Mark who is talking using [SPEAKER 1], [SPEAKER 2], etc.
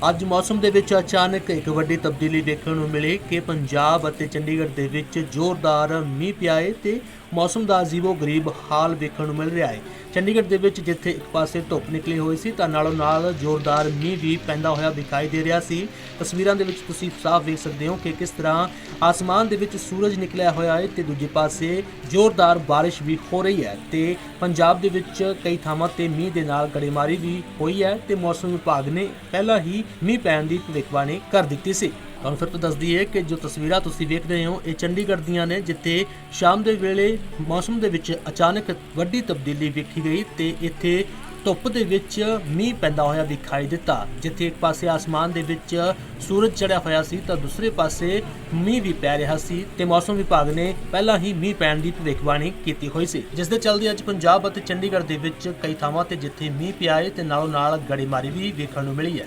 [SPEAKER 1] ਅੱਜ ਮੌਸਮ ਦੇ ਵਿੱਚ ਅਚਾਨਕ ਇੱਕ ਵੱਡੀ ਤਬਦੀਲੀ ਦੇਖਣ ਨੂੰ ਮਿਲੀ ਕਿ ਪੰਜਾਬ ਅਤੇ ਚੰਡੀਗੜ੍ਹ ਦੇ ਵਿੱਚ ਜ਼ੋਰਦਾਰ ਮੀਂਹ ਪਿਆ ਹੈ ਤੇ ਮੌਸਮ ਦਾ ਅਜੀਬੋ ਗਰੀਬ ਹਾਲ ਦੇਖਣ ਨੂੰ ਮਿਲ ਰਿਹਾ ਹੈ ਚੰਡੀਗੜ੍ਹ ਦੇ ਵਿੱਚ ਜਿੱਥੇ ਇੱਕ ਪਾਸੇ ਧੁੱਪ ਨਿਕਲੀ ਹੋਈ ਸੀ, ਤਾਂ ਨਾਲੋਂ ਨਾਲ ਜ਼ੋਰਦਾਰ ਮੀਂਹ ਵੀ ਪੈਂਦਾ ਹੋਇਆ ਦਿਖਾਈ ਦੇ ਰਿਹਾ ਸੀ। ਤਸਵੀਰਾਂ ਦੇ ਵਿੱਚ ਤੁਸੀਂ ਸਾਫ਼ ਵੇਖ ਸਕਦੇ ਹੋ ਕਿ ਕਿਸ ਤਰ੍ਹਾਂ ਆਸਮਾਨ ਦੇ ਵਿੱਚ ਸੂਰਜ ਨਿਕਲਿਆ ਹੋਇਆ ਹੈ ਤੇ ਦੂਜੇ ਪਾਸੇ ਜ਼ੋਰਦਾਰ ਬਾਰਿਸ਼ ਵੀ ਹੋ ਰਹੀ ਹੈ ਤੇ ਪੰਜਾਬ ਦੇ ਵਿੱਚ ਕਈ ਥਾਵਾਂ ਤੇ ਮੀਂਹ ਦੇ ਨਾਲ ਗੜੇਮਾਰੀ ਵੀ ਹੋਈ ਹੈ ਤੇ ਮੌਸਮ ਵਿਭਾਗ ਨੇ ਪਹਿਲਾਂ ਹੀ ਮੀਂਹ ਪੈਣ ਦੀ ਭਵਿੱਖਬਾਣੀ ਕਰ ਦਿੱਤੀ ਸੀ। ਤੁਹਾਨੂੰ ਫਿਰ ਤੋਂ ਦੱਸਦੀ ਹੈ ਕਿ ਜੋ ਤਸਵੀਰਾਂ ਤੁਸੀਂ ਵੇਖ ਰਹੇ ਹੋ, ਇਹ ਚੰਡੀਗੜ੍ਹ ਦੀਆਂ ਨੇ, ਜਿੱਥੇ ਸ਼ਾਮ ਦੇ ਵੇਲੇ ਮੌਸਮ ਦੇ ਵਿੱਚ ਅਚਾਨਕ ਵੱਡੀ ਤਬਦੀਲੀ ਵੇਖੀ ਗਈ ਤੇ ਇੱਥੇ ਧੁੱਪ ਦੇ ਵਿੱਚ ਮੀਂਹ ਪੈਂਦਾ ਹੋਇਆ ਦਿਖਾਈ ਦਿੱਤਾ। ਜਿੱਥੇ ਇੱਕ ਪਾਸੇ ਆਸਮਾਨ ਦੇ ਵਿੱਚ ਸੂਰਜ ਚੜਿਆ ਹੋਇਆ ਸੀ, ਤਾਂ ਦੂਸਰੇ ਪਾਸੇ ਮੀਂਹ ਵੀ ਪੈ ਰਿਹਾ ਸੀ ਤੇ ਮੌਸਮ ਵਿਭਾਗ ਨੇ ਪਹਿਲਾਂ ਹੀ ਮੀਂਹ ਪੈਣ ਦੀ ਭਵਿੱਖਬਾਣੀ ਕੀਤੀ ਹੋਈ ਸੀ। ਜਿਸ ਦੇ ਚੱਲਦੇ ਅੱਜ ਪੰਜਾਬ ਅਤੇ ਚੰਡੀਗੜ੍ਹ ਦੇ ਵਿੱਚ ਕਈ ਥਾਵਾਂ ਤੇ ਜਿੱਥੇ ਮੀਂਹ ਪਿਆ ਹੈ ਤੇ ਨਾਲੋਂ ਨਾਲ ਗੜੇਮਾਰੀ ਵੀ ਵੇਖਣ ਨੂੰ ਮਿਲੀ ਹੈ।